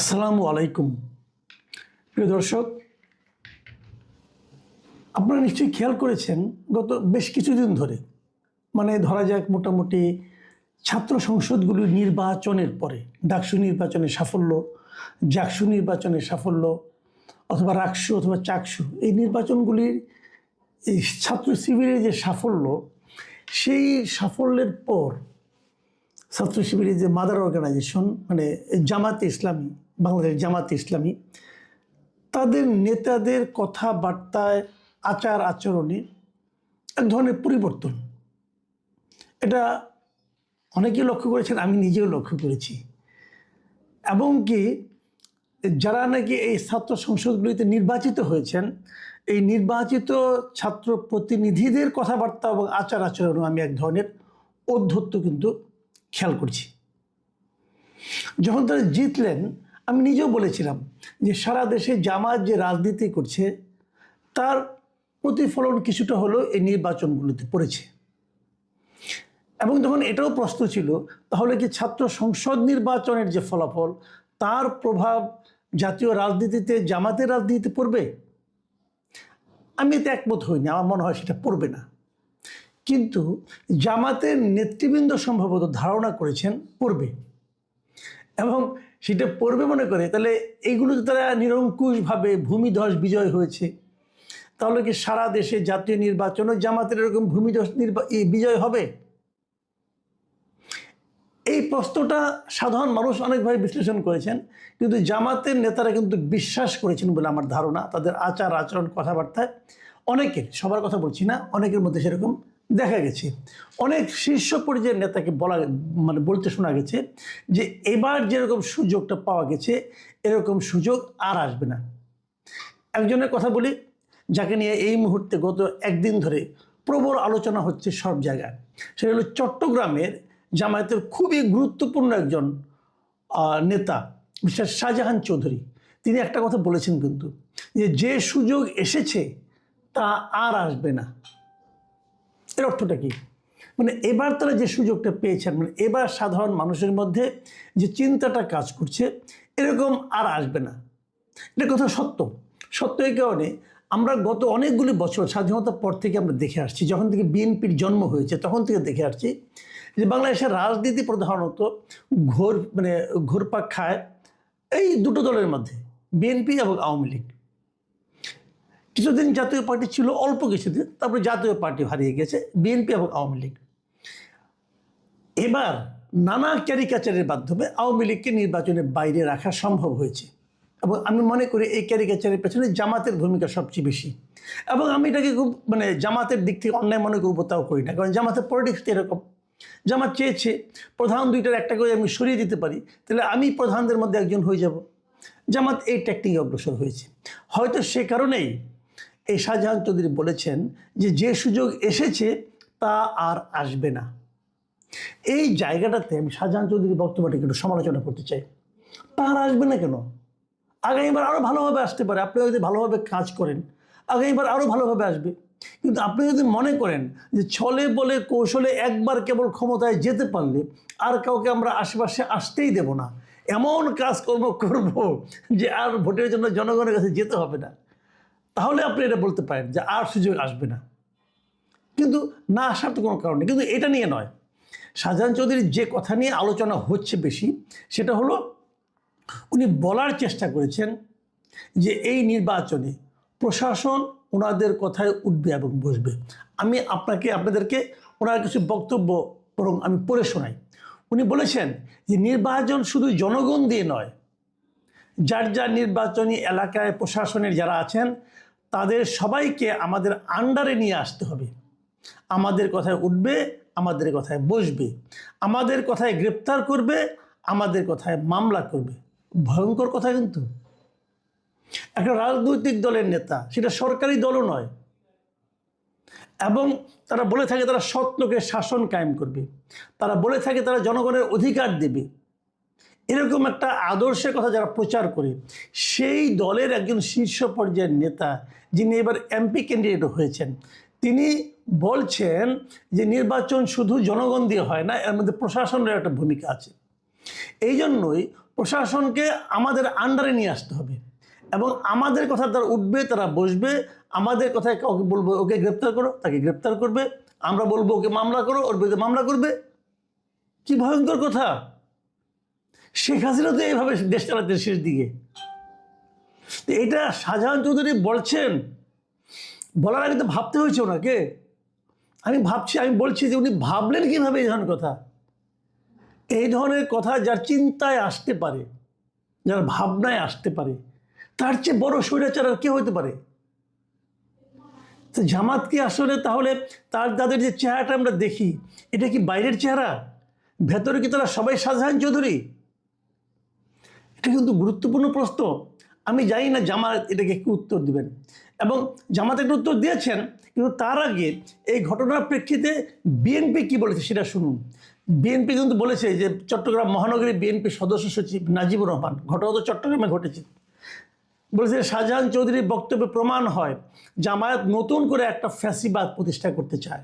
আসসালামু আলাইকুম। প্রিয় দর্শক, আপনারা নিশ্চয়ই খেয়াল করেছেন, গত বেশ কিছুদিন ধরে মানে ধরা যাক মোটামুটি ছাত্র সংসদগুলির নির্বাচনের পরে, ডাকসু নির্বাচনের সাফল্য, জাকসু নির্বাচনের সাফল্য, অথবা রাকসু অথবা চাকসু, এই নির্বাচনগুলির এই ছাত্র শিবিরের যে সাফল্য, সেই সাফল্যের পর ছাত্র শিবিরের যে মাদার অর্গানাইজেশন মানে জামাতে ইসলামী বাংলাদেশ জামাত ইসলামী, তাদের নেতাদের কথাবার্তায়, আচার আচরণে এক ধরনের পরিবর্তন। এটা অনেকেই লক্ষ্য করেছেন, আমি নিজেও লক্ষ্য করেছি। এবং কি, যারা নাকি এই ছাত্র সংসদগুলিতে নির্বাচিত হয়েছেন, এই নির্বাচিত ছাত্র প্রতিনিধিদের কথাবার্তা এবং আচার আচরণও আমি এক ধরনের অধ্যত্ত কিন্তু খেয়াল করছি। যখন তারা জিতলেন আমি নিজেও বলেছিলাম যে সারা দেশে জামাত যে রাজনীতি করছে, তার প্রতিফলন কিছুটা হলেও এই নির্বাচনগুলোতে পড়েছে। এবং তখন এটাও প্রশ্ন ছিল, তাহলে কি ছাত্র সংসদ নির্বাচনের যে ফলাফল, তার প্রভাব জাতীয় রাজনীতিতে, জামাতের রাজনীতিতে পড়বে? আমি এতে একমত হইনি, আমার মনে হয় সেটা পড়বে না। কিন্তু জামাতের নেতৃবৃন্দ সম্ভবত ধারণা করেছেন পড়বে। এবং সেটা পড়বে মনে করে, তাহলে এইগুলো তারা নিরঙ্কুশভাবে ভূমিধস বিজয় হয়েছে। তাহলে কি সারা দেশে জাতীয় নির্বাচনও জামাতের এরকম এই বিজয় হবে? এই প্রশ্নটা সাধারণ মানুষ অনেকভাবে বিশ্লেষণ করেছেন, কিন্তু জামাতের নেতারা কিন্তু বিশ্বাস করেছেন বলে আমার ধারণা, তাদের আচার আচরণ কথাবার্তায় অনেকের, সবার কথা বলছি না, অনেকের মধ্যে সেরকম দেখা গেছে। অনেক শীর্ষ পর্যায়ের নেতাকে বলা মানে বলতে শোনা গেছে যে এবার যেরকম সুযোগটা পাওয়া গেছে, এরকম সুযোগ আর আসবে না। একজনের কথা বলি, যাকে নিয়ে এই মুহূর্তে গত একদিন ধরে প্রবল আলোচনা হচ্ছে সব জায়গায়। সেটা হলো চট্টগ্রামের জামায়াতের খুবই গুরুত্বপূর্ণ একজন নেতা, মিস্টার শাহজাহান চৌধুরী। তিনি একটা কথা বলেছেন কিন্তু, যে যে সুযোগ এসেছে তা আর আসবে না। এর অর্থটা কি? মানে এবার তারা যে সুযোগটা পেয়েছেন মানে এবার সাধারণ মানুষের মধ্যে যে চিন্তাটা কাজ করছে, এরকম আর আসবে না। এটা কথা সত্য। সত্য এই কারণে আমরা গত অনেকগুলি বছর, স্বাধীনতার পর থেকে আমরা দেখে আসছি, যখন থেকে বিএনপির জন্ম হয়েছে, তখন থেকে দেখে আসছি যে বাংলাদেশের রাজনীতি প্রধানত ঘোর মানে ঘোরপাক খায় এই দুটো দলের মধ্যে, বিএনপি এবং আওয়ামী লীগ। কিছুদিন জাতীয় পার্টি ছিল, অল্প কিছুদিন, তারপরে জাতীয় পার্টি হারিয়ে গেছে বিএনপি এবং আওয়ামী লীগ। এবার নানা ক্যারিকাচারের মাধ্যমে আওয়ামী লীগকে নির্বাচনের বাইরে রাখা সম্ভব হয়েছে। এবং আমি মনে করি এই ক্যারিকাচারের পেছনে জামাতের ভূমিকা সবচেয়ে বেশি। এবং আমি এটাকে খুব মানে জামাতের দিক থেকে অন্যায় মনে করব তাও করি না, কারণ জামাতের পলিটিক্স এরকম। জামাত চেয়েছে, প্রধান দুইটার একটা করে আমি সরিয়ে দিতে পারি, তাহলে আমি প্রধানদের মধ্যে একজন হয়ে যাব। জামাত এই ট্যাকটিকে অগ্রসর হয়েছে। হয়তো সে কারণেই এই শাহজাহান চৌধুরী বলেছেন যে যে সুযোগ এসেছে তা আর আসবে না। এই জায়গাটাতে আমি শাহজাহান চৌধুরীর বক্তব্যটাকে একটু সমালোচনা করতে চাই। তার আসবে না কেন? আগামীবার আরও ভালোভাবে আসতে পারে। আপনি যদি ভালোভাবে কাজ করেন, আগামীবার আরও ভালোভাবে আসবে। কিন্তু আপনি যদি মনে করেন যে, ছলে বলে কৌশলে একবার কেবল ক্ষমতায় যেতে পারলে আর কাউকে আমরা আশেপাশে আসতেই দেব না। এমন কাজকর্ম করব যে, আর ভোটের জন্য জনগণের কাছে যেতে হবে না। তাহলে আপনি এটা বলতে পারেন যে আর সুযোগ আসবে না। কিন্তু না আসার তো কোনো কারণ নেই। কিন্তু এটা নিয়ে নয়। শাহজাহান চৌধুরীর যে কথা নিয়ে আলোচনা হচ্ছে বেশি, সেটা হলো উনি বলার চেষ্টা করেছেন যে এই নির্বাচনে প্রশাসন ওনাদের কথায় উঠবে এবং বসবে। আমি আপনাকে, আপনাদেরকে ওনার কিছু বক্তব্য বরং আমি পড়ে শোনাই। উনি বলেছেন যে নির্বাচন শুধু জনগণ দিয়ে নয় যার যার নির্বাচনী এলাকায় প্রশাসনের যারা আছেন, তাদের সবাইকে আমাদের আন্ডারে নিয়ে আসতে হবে। আমাদের কথায় উঠবে, আমাদের কথায় বসবে। আমাদের কথায় গ্রেপ্তার করবে, আমাদের কথায় মামলা করবে। ভয়ঙ্কর কথা কিন্তু। একটা রাজনৈতিক দলের নেতা, সেটা সরকারি দলও নয়। এবং তারা বলে থাকে তারা লোকের শাসন কায়েম করবে। তারা বলে থাকে তারা জনগণের অধিকার দেবে। এরকম একটা আদর্শের কথা যারা প্রচার করে, সেই দলের একজন শীর্ষ পর্যায়ের নেতা যিনি এবার এমপি ক্যান্ডিডেট হয়েছেন, তিনি বলছেন যে নির্বাচন শুধু জনগণ দিয়ে হয় না, এর মধ্যে প্রশাসনের একটা ভূমিকা আছে। এই জন্যই প্রশাসনকে আমাদের আন্ডারে নিয়ে আসতে হবে এবং আমাদের কথা তারা উঠবে, তারা বসবে, আমাদের কথায় কাউকে বলব ওকে গ্রেপ্তার করো, তাকে গ্রেপ্তার করবে, আমরা বলব ওকে মামলা করো, ওর বিরুদ্ধে মামলা করবে। কি ভয়ঙ্কর কথা! শেখ হাসিনা তো এইভাবে দেশ চালাতে শেষ দিকে। এটা শাহজাহান চৌধুরী বলছেন, বলার আগে তো ভাবতে হয়েছে ওনাকে। আমি ভাবছি, আমি বলছি যে উনি ভাবলেন কীভাবে এই ধরনের কথা? এই ধরনের কথা যার চিন্তায় আসতে পারে, যার ভাবনায় আসতে পারে, তার চেয়ে বড় স্বৈরাচার আর কে হতে পারে? তো জামাত কি আসলে তাহলে তার, তাদের যে চেহারাটা আমরা দেখি, এটা কি বাইরের চেহারা? ভেতরে কি তারা সবাই শাহজাহান চৌধুরী? এটা কিন্তু গুরুত্বপূর্ণ প্রশ্ন। আমি জানি না জামাত এটাকে কি উত্তর দিবেন। এবং জামাত একটা উত্তর দিয়েছেন, কিন্তু তার আগে এই ঘটনার প্রেক্ষিতে বিএনপি কি বলেছে সেটা শুনুন। বিএনপি কিন্তু বলেছে যে চট্টগ্রাম মহানগরী বিএনপি সদস্য সচিব নাজিবুর রহমান, ঘটনা তো চট্টগ্রামে ঘটেছে। বলেছে শাহজাহান চৌধুরীর বক্তব্যে প্রমাণ হয়, জামায়াত নতুন করে একটা ফ্যাসিবাদ প্রতিষ্ঠা করতে চায়।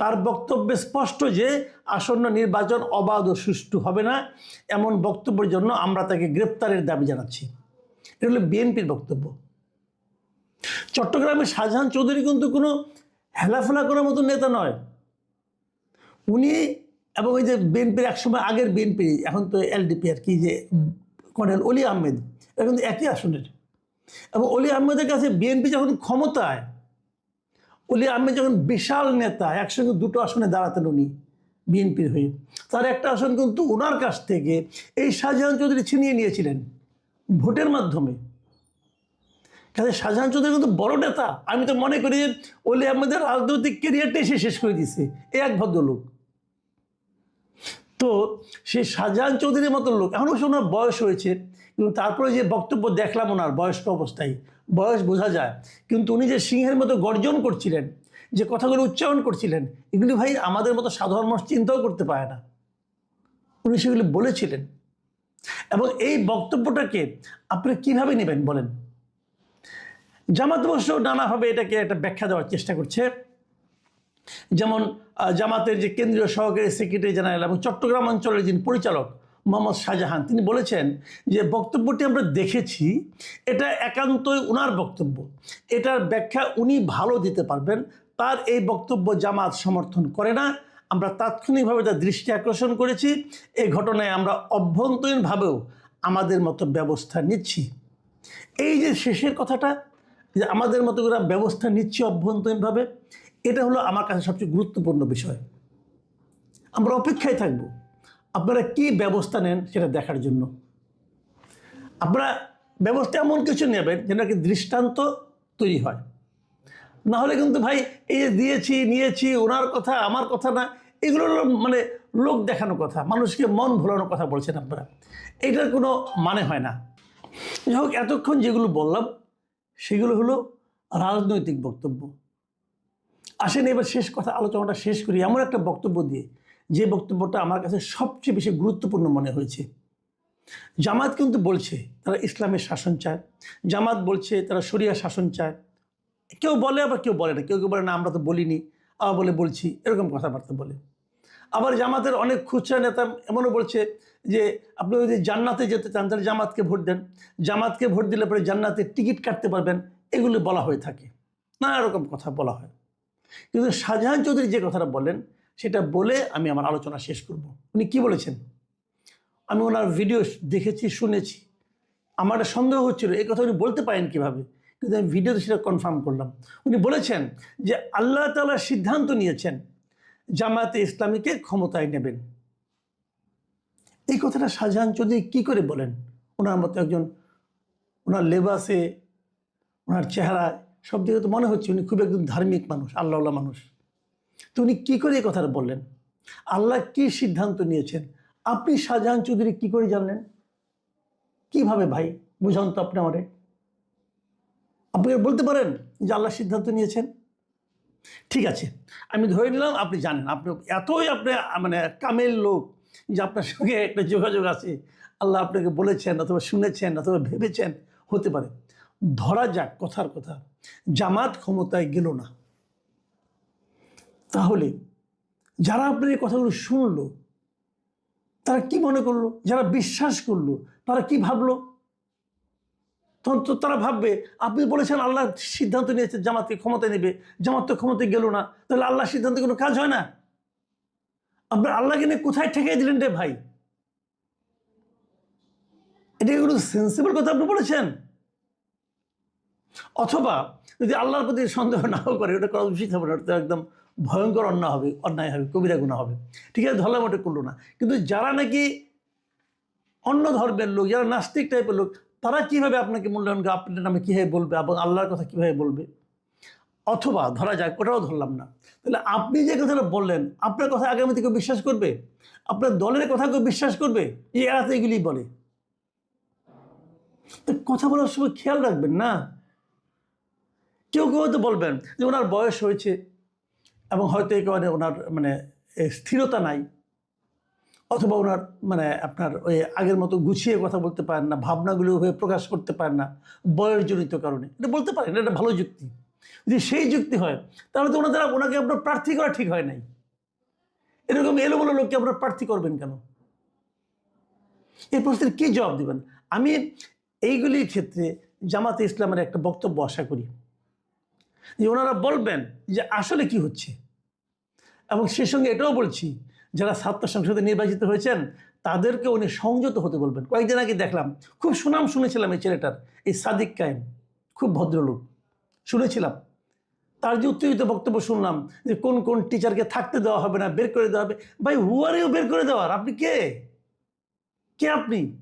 তার বক্তব্যে স্পষ্ট যে আসন্ন নির্বাচন অবাধ ও সুষ্ঠু হবে না এমন বক্তব্যের জন্য আমরা তাকে গ্রেপ্তারের দাবি জানাচ্ছি। এটা হলো বিএনপির বক্তব্য। চট্টগ্রামের শাহজাহান চৌধুরী কিন্তু কোনো হেলাফেলা করার মতো নেতা নয়। উনি এবং ওই যে বিএনপির একসময় আগের বিএনপি, এখন তো এলডিপি আর কি, যে কর্নেল অলি আহমেদ এটা কিন্তু একই আসনের। এবং অলি আহমেদের কাছে বিএনপি যখন ক্ষমতায় অলি আহমেদ যখন বিশাল নেতা, একসঙ্গে দুটো আসনে দাঁড়াতেন উনি, বিএনপির হয়ে। তার একটা আসন কিন্তু ওনার কাছ থেকে এই শাহজাহান চৌধুরী ছিনিয়ে নিয়েছিলেন ভোটের মাধ্যমে। কাজে শাহজাহান চৌধুরী কিন্তু বড় নেতা। আমি তো মনে করি যে অলি আহমেদের রাজনৈতিক কেরিয়ারটাই সে শেষ করে দিছে এ এক ভদ্রলোক। তো সেই শাহজাহান চৌধুরীর মতো লোক, এখন অবশ্য ওনার বয়স হয়েছে, কিন্তু তারপরে যে বক্তব্য দেখলাম ওনার বয়স্ক অবস্থায়, বয়স বোঝা যায়, কিন্তু উনি যে সিংহের মতো গর্জন করছিলেন, যে কথাগুলো উচ্চারণ করছিলেন, এগুলি ভাই আমাদের মতো সাধারণ মানুষ চিন্তাও করতে পারে না। উনি সেগুলি বলেছিলেন। এবং এই বক্তব্যটাকে আপনি কীভাবে নেবেন বলেন? জামাত অবশ্য নানাভাবে এটাকে একটা ব্যাখ্যা দেওয়ার চেষ্টা করছে। যেমন জামাতের যে কেন্দ্রীয় সহকারী সেক্রেটারি জেনারেল এবং চট্টগ্রাম অঞ্চলের যিনি পরিচালক মোহাম্মদ শাহজাহান, তিনি বলেছেন যে বক্তব্যটি আমরা দেখেছি, এটা একান্তই ওনার বক্তব্য। এটার ব্যাখ্যা উনি ভালো দিতে পারবেন, তার এই বক্তব্য জামাত সমর্থন করে না। আমরা তাৎক্ষণিকভাবে তার দৃষ্টি আকর্ষণ করেছি এই ঘটনায় আমরা অভ্যন্তরীণভাবেও আমাদের মতো ব্যবস্থা নিচ্ছি। এই যে শেষের কথাটা, যে আমাদের মতো করে ব্যবস্থা নিচ্ছি অভ্যন্তরীণভাবে এটা হলো আমার কাছে সবচেয়ে গুরুত্বপূর্ণ বিষয়। আমরা অপেক্ষায় থাকব আপনারা কি ব্যবস্থা নেন সেটা দেখার জন্য। আপনারা ব্যবস্থা এমন কিছু নেবেন যেন কি দৃষ্টান্ত তৈরি হয়। না হলে কিন্তু ভাই এই যে দিয়েছি, নিয়েছি, ওনার কথা, আমার কথা না, এগুলো মানে লোক দেখানো কথা, মানুষকে মন ভোলানোর কথা বলছেন আপনারা। এটার কোনো মানে হয় না। যাই হোক, এতক্ষণ যেগুলো বললাম, সেগুলো হলো রাজনৈতিক বক্তব্য। আসেন, এবার শেষ কথা, আলোচনাটা শেষ করি। এমন একটা বক্তব্য দিয়ে, যে বক্তব্যটা আমার কাছে সবচেয়ে বেশি গুরুত্বপূর্ণ মনে হয়েছে। জামাত কিন্তু বলছে, তারা ইসলামের শাসন চায়। জামাত বলছে, তারা শরিয়া শাসন চায়। কেউ বলে, আবার কেউ বলে না। কেউ কেউ বলে, না, আমরা তো বলিনি। আবার বলে, বলছি। এরকম কথাবার্তা বলে। আবার জামাতের অনেক খুচরা নেতা এমনও বলছে যে, আপনি যদি জান্নাতে যেতে চান, তাহলে জামাতকে ভোট দেন। জামাতকে ভোট দিলে পরে জান্নাতের টিকিট কাটতে পারবেন, এগুলো বলা হয়ে থাকে। নানা রকম কথা বলা হয়। কিন্তু শাহজাহান চৌধুরী যে কথাটা বলেন সেটা বলে আমি আমার আলোচনা শেষ করব। উনি কি বলেছেন? আমি ওনার ভিডিও দেখেছি, শুনেছি। আমার সন্দেহ হচ্ছিল, এই কথা উনি বলতে পারেন কীভাবে? কিন্তু আমি ভিডিওতে সেটা কনফার্ম করলাম। উনি বলেছেন যে আল্লাহ তাআলা সিদ্ধান্ত নিয়েছেন, জামায়াতে ইসলামীকে ক্ষমতায় নেবেন। এই কথাটা শাহজাহান চৌধুরী কী করে বলেন? ওনার মতো একজন, ওনার লেবাসে, ওনার চেহারা সব দিকে তো মনে হচ্ছে উনি খুব একজন ধার্মিক মানুষ, আল্লাহওয়ালা মানুষ। তো উনি কী করে এই কথাটা বললেন? আল্লাহ কি সিদ্ধান্ত নিয়েছেন? আপনি শাহজাহান চৌধুরী কী করে জানলেন? কীভাবে ভাই? বুঝান তো আপনি আমারে। আপনি বলতে পারেন যে আল্লাহ সিদ্ধান্ত নিয়েছেন? ঠিক আছে, আমি ধরে নিলাম আপনি জানেন। আপনি এতই আপনি মানে কামেল লোক যে আপনার সঙ্গে একটা যোগাযোগ আছে। আল্লাহ আপনাকে বলেছেন অথবা শুনেছেন অথবা ভেবেছেন, হতে পারে। ধরা যাক কথার কথা, জামাত ক্ষমতায় গেল না। তাহলে যারা আপনার এই কথাগুলো শুনলো, তারা কি মনে করল? যারা বিশ্বাস করল, তারা কি ভাবলো? তখন তো তারা ভাববে, আপনি বলেছেন আল্লাহ সিদ্ধান্ত নিয়েছে জামাতকে ক্ষমতায় নেবে, জামাত তো ক্ষমতায় গেল না, তাহলে আল্লাহ সিদ্ধান্তে কোনো কাজ হয় না? আপনার আল্লাহকে নিয়ে কোথায় ঠেকাই দিলেন রে ভাই? এটা কোনো সেন্সিবল কথা আপনি বলেছেন? অথবা যদি আল্লাহর প্রতি সন্দেহ নাও করে, ওটা করা উচিত হবে না, ওটা একদম ভয়ঙ্কর অন্যায় হবে অন্যায় হবে, কবিরা গুণা হবে। ঠিক আছে, ধরলাম ওটা করল না। কিন্তু যারা নাকি অন্য ধর্মের লোক, যারা নাস্তিক টাইপের লোক, তারা কীভাবে আপনাকে মূল্যায়ন করবে আপনার নামে কীভাবে বলবে এবং আল্লাহর কথা কীভাবে বলবে? অথবা ধরা যাক, ওটাও ধরলাম না। তাহলে আপনি যে কথাটা বললেন, আপনার কথা আগামীতে কেউ বিশ্বাস করবে? আপনার দলের কথা কেউ বিশ্বাস করবে? এই এরা তো এগুলি বলে। তো কথা বলার সময় খেয়াল রাখবেন না। কেউ কেউ হয়তো বলবেন যে ওনার বয়স হয়েছে এবং হয়তো এই কারণে ওনার মানে স্থিরতা নাই অথবা ওনার মানে আপনার ওই আগের মতো গুছিয়ে কথা বলতে পারেন না, ভাবনাগুলো ওভাবে প্রকাশ করতে পারেন না বয়সজনিত কারণে। এটা বলতে পারেন, এটা ভালো যুক্তি। যদি সেই যুক্তি হয়, তাহলে তো ওনাদের ওনাকে আপনার প্রার্থী করা ঠিক হয় নাই। এরকম এলোমেলো লোককে আপনার প্রার্থী করবেন কেন? এই প্রশ্নের কী জবাব দেবেন? আমি এইগুলির ক্ষেত্রে জামাতে ইসলামের একটা বক্তব্য আশা করি। যে ওনারা বলবেন যে আসলে কি হচ্ছে। এবং সে সঙ্গে এটাও বলছি, যারা ছাত্র সংসদে নির্বাচিত হয়েছেন, তাদেরকে উনি সংযত হতে বলবেন। কয়েকদিন আগে দেখলাম, খুব সুনাম শুনেছিলাম এই ছেলেটার, এই সাদিক কায়েম, খুব ভদ্রলোক। শুনেছিলাম। তার যে উত্তেজিত বক্তব্য শুনলাম, যে কোন কোন টিচারকে থাকতে দেওয়া হবে না, বের করে দেওয়া হবে, ভাই হুয়ারেও বের করে দেওয়ার আপনি কে? কে আপনি?